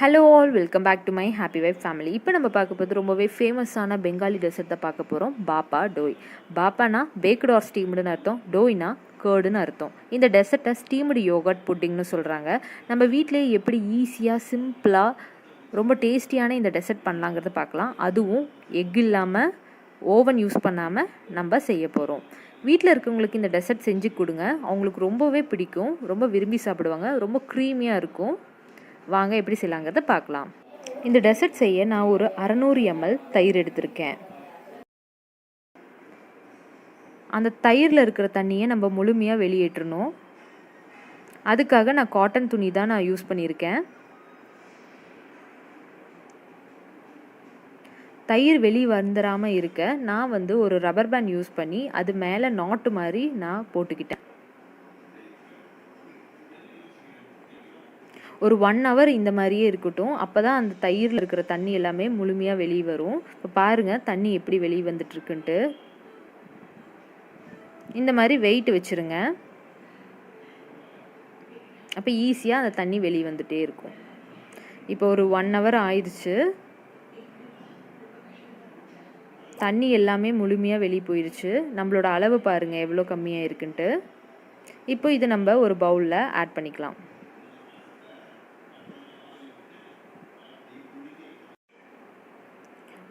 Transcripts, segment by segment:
Hello all welcome back to my happy wife family இப்போ நம்ம பார்க்க போகிறது ரொம்பவே ஃபேமஸான பெங்காலி டெசர்ட்டை பார்க்க போகிறோம் பாப்பா டோய். பாப்பானா பேக்கடு ஆர் ஸ்டீம்டுன்னு அர்த்தம். டோய்னா கேர்டுன்னு அர்த்தம். இந்த டெசர்ட்டை ஸ்டீம்டு யோகட் புட்டிங்னு சொல்கிறாங்க நம்ம வீட்டிலேயே எப்படி ஈஸியாக சிம்பிளாக ரொம்ப டேஸ்டியான இந்த டெசர்ட் பண்ணலாங்கிறத பார்க்கலாம். அதுவும் எக் இல்லாமல் ஓவன் யூஸ் பண்ணாமல் நம்ம செய்ய போகிறோம் வீட்டில் இருக்கவங்களுக்கு இந்த டெசர்ட் செஞ்சு கொடுங்க. அவங்களுக்கு ரொம்பவே பிடிக்கும். ரொம்ப விரும்பி சாப்பிடுவாங்க. ரொம்ப க்ரீமியாக இருக்கும். வாங்க எப்படி செய்யலாங்கிறத பார்க்கலாம். இந்த டெசர்ட் செய்ய நான் ஒரு அறநூறு எம்எல் தயிர் எடுத்திருக்கேன். அந்த தயிரில் இருக்கிற தண்ணியை நம்ம முழுமையாக வெளியேற்றணும். அதுக்காக நான் காட்டன் துணி தான் நான் யூஸ் பண்ணியிருக்கேன். தயிர் வெளி வந்துடாமல் இருக்க நான் வந்து ஒரு ரப்பர் பேண்ட் யூஸ் பண்ணி அது மேலே நாட்டு மாதிரி நான் போட்டுக்கிட்டேன். ஒரு ஒன் ஹவர் இந்த மாதிரியே இருக்கட்டும். அப்போ தான் அந்த தயிரில் இருக்கிற தண்ணி எல்லாமே முழுமையாக வெளியே வரும். இப்போ பாருங்கள் தண்ணி எப்படி வெளியே வந்துட்டுருக்குன்ட்டு. இந்த மாதிரி வெயிட் வச்சுருங்க. அப்போ ஈஸியாக அந்த தண்ணி வெளியே வந்துகிட்டே இருக்கும். இப்போ ஒரு ஒன் ஹவர் ஆயிடுச்சு. தண்ணி எல்லாமே முழுமையாக வெளியே போயிடுச்சு நம்மளோட அளவு பாருங்கள் எவ்வளோ கம்மியாக இருக்குன்ட்டு. இப்போ இதை நம்ம ஒரு பவுலில் ஆட் பண்ணிக்கலாம்.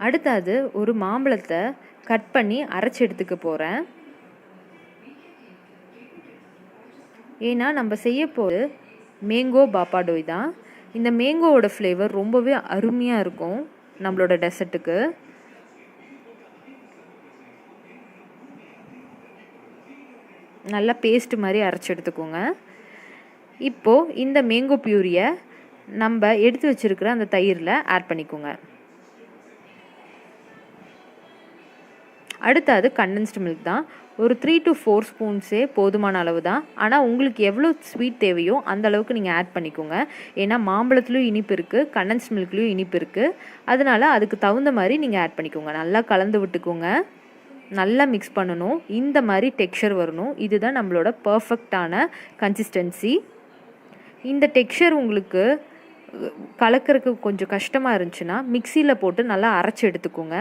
அடுத்தது ஒரு மாம்பழத்தை கட் பண்ணி அரைச்சி எடுத்துக்க போகிறேன் ஏன்னா நம்ம செய்ய போகிறது மேங்கோ பாப்பாடோய் தான். இந்த மேங்கோவோட ஃப்ளேவர் ரொம்பவே அருமையாக இருக்கும் நம்மளோட டெசர்ட்டுக்கு நல்லா பேஸ்ட் மாதிரி அரைச்சி எடுத்துக்கோங்க. இப்போது இந்த மேங்கோ பியூரியை நம்ம எடுத்து வச்சுருக்கிற அந்த தயிரில் ஆட் பண்ணிக்கோங்க. அடுத்தது கண்டென்ஸ்டு மில்க் தான். ஒரு த்ரீ டு ஃபோர் ஸ்பூன்ஸே போதுமான அளவு தான் ஆனால் உங்களுக்கு எவ்வளோ ஸ்வீட் தேவையோ அந்த அளவுக்கு நீங்கள் ஆட் பண்ணிக்கோங்க. ஏன்னா மாம்பழத்துலேயும் இனிப்பு இருக்குது கண்டென்ஸ்ட் மில்க்லேயும் இனிப்பு இருக்குது அதனால் அதுக்கு தகுந்த மாதிரி நீங்கள் ஆட் பண்ணிக்கோங்க. நல்லா கலந்து விட்டுக்கோங்க. நல்லா மிக்ஸ் பண்ணணும். இந்த மாதிரி டெக்ஸ்சர் வரணும். இதுதான் நம்மளோட பர்ஃபெக்டான கன்சிஸ்டன்சி இந்த டெக்ஸ்சர் உங்களுக்கு கலக்கிறதுக்கு கொஞ்சம் கஷ்டமாக இருந்துச்சுன்னா மிக்சியில் போட்டு நல்லா அரைச்சி எடுத்துக்கோங்க.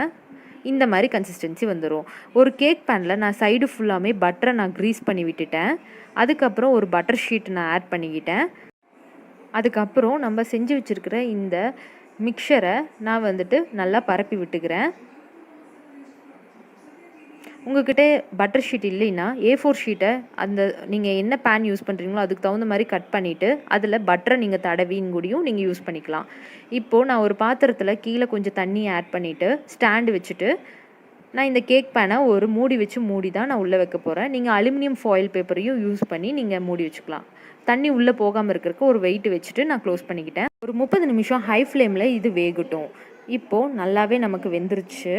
இந்த மாதிரி கன்சிஸ்டன்சி வந்துடும் ஒரு கேக் பேனில் நான் சைடு ஃபுல்லாமே பட்டரை நான் க்ரீஸ் பண்ணி விட்டுட்டேன். அதுக்கப்புறம் ஒரு பட்டர் ஷீட் நான் ஆட் பண்ணிக்கிட்டேன். அதுக்கப்புறம் நம்ம செஞ்சு வச்சுருக்கிற இந்த மிக்சரை நான் வந்துட்டு நல்லா பரப்பி விட்டுக்கிறேன். உங்கள்கிட்ட பட்டர் ஷீட் இல்லைன்னா ஏ ஃபோர் ஷீட்டை அந்த நீங்கள் என்ன பேன் யூஸ் பண்ணுறீங்களோ அதுக்கு தகுந்த மாதிரி கட் பண்ணிவிட்டு அதில் பட்டரை நீங்கள் தடவின்னு கூடியும் நீங்கள் யூஸ் பண்ணிக்கலாம். இப்போது நான் ஒரு பாத்திரத்தில் கீழே கொஞ்சம் தண்ணி ஆட் பண்ணிவிட்டு ஸ்டாண்டு வச்சுட்டு நான் இந்த கேக் பேனை ஒரு மூடி வச்சு மூடி தான் நான் உள்ளே வைக்க போகிறேன் நீங்கள் அலுமினியம் ஃபாயில் பேப்பரையும் யூஸ் பண்ணி நீங்கள் மூடி வச்சுக்கலாம். தண்ணி உள்ளே போகாமல் இருக்கிறக்கு ஒரு வெயிட் வச்சுட்டு நான் க்ளோஸ் பண்ணிக்கிட்டேன். ஒரு முப்பது நிமிஷம் ஹை ஃப்ளேமில் இது வேகட்டும். இப்போது நல்லாவே நமக்கு வெந்துருச்சு.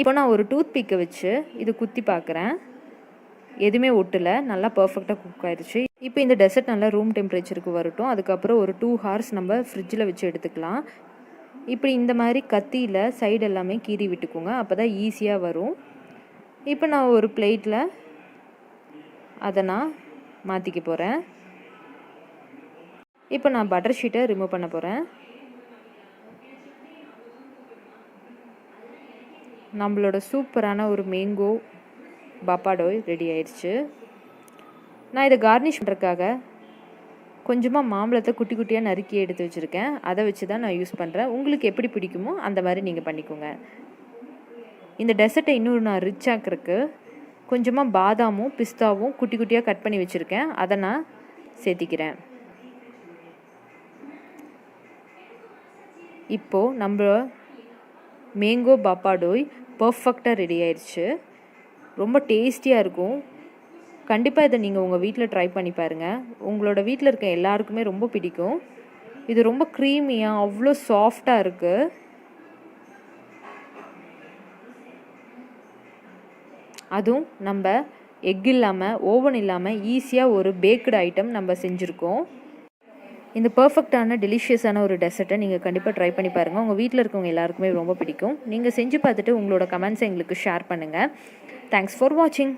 இப்போ நான் ஒரு டூத் பிக்கை வச்சு இது குத்தி பார்க்குறேன். எதுவுமே ஒட்டலை. நல்லா பர்ஃபெக்டாக குக் ஆயிடுச்சு இப்போ இந்த டெசர்ட் நல்லா ரூம் டெம்பரேச்சருக்கு வரட்டும். அதுக்கப்புறம் ஒரு டூ ஹார்ஸ் நம்ம ஃப்ரிட்ஜில் வச்சு எடுத்துக்கலாம். இப்படி இந்த மாதிரி கத்தியில் சைடு எல்லாமே கீறி விட்டுக்கோங்க. அப்போ தான் ஈஸியாக வரும். இப்போ நான் ஒரு பிளேட்டில் அதை நான் மாற்றிக்க போகிறேன் இப்போ நான் பட்டர் ஷீட்டை ரிமூவ் பண்ண போகிறேன் நம்மளோட சூப்பரான ஒரு மேங்கோ பாப்பாடோய் ரெடி ஆயிடுச்சு. நான் இதை கார்னிஷ் பண்ணுறதுக்காக கொஞ்சமாக மாம்பழத்தை குட்டி குட்டியாக நறுக்கி எடுத்து வச்சுருக்கேன். அதை வச்சு தான் நான் யூஸ் பண்ணுறேன் உங்களுக்கு எப்படி பிடிக்குமோ அந்த மாதிரி நீங்கள் பண்ணிக்கோங்க. இந்த டெசர்ட்டை இன்னொரு நான் ரிச் ஆக்கிறதுக்கு கொஞ்சமாக பாதாமும் பிஸ்தாவும் குட்டி குட்டியாக கட் பண்ணி வச்சுருக்கேன். அதை நான் சேர்த்திக்கிறேன். இப்போது நம்ம மேங்கோ பாப்பாடோய் பர்ஃபெக்டாக ரெடி ஆயிடுச்சு ரொம்ப டேஸ்டியாக இருக்கும். கண்டிப்பாக இதை நீங்கள் உங்கள் வீட்டில் ட்ரை பண்ணி பாருங்கள் உங்களோட வீட்டில் இருக்க எல்லாருக்குமே ரொம்ப பிடிக்கும். இது ரொம்ப க்ரீமியாக அவ்வளோ சாஃப்டாக இருக்குது அதுவும் நம்ம எக் இல்லாமல் ஓவன் இல்லாமல் ஈஸியாக ஒரு பேக்கடு ஐட்டம் நம்ம செஞ்சுருக்கோம். இந்த பர்ஃபெக்டான டெலிஷியஸான ஒரு டெசர்ட்டை நீங்கள் கண்டிப்பாக ட்ரை பண்ணி பாருங்கள் உங்கள் வீட்டில் இருக்கவங்க எல்லாருக்குமே ரொம்ப பிடிக்கும். நீங்கள் செஞ்சு பார்த்துட்டு உங்களோட கமெண்ட்ஸை எங்களுக்கு ஷேர் பண்ணுங்கள் தேங்க்ஸ் ஃபார் வாட்சிங்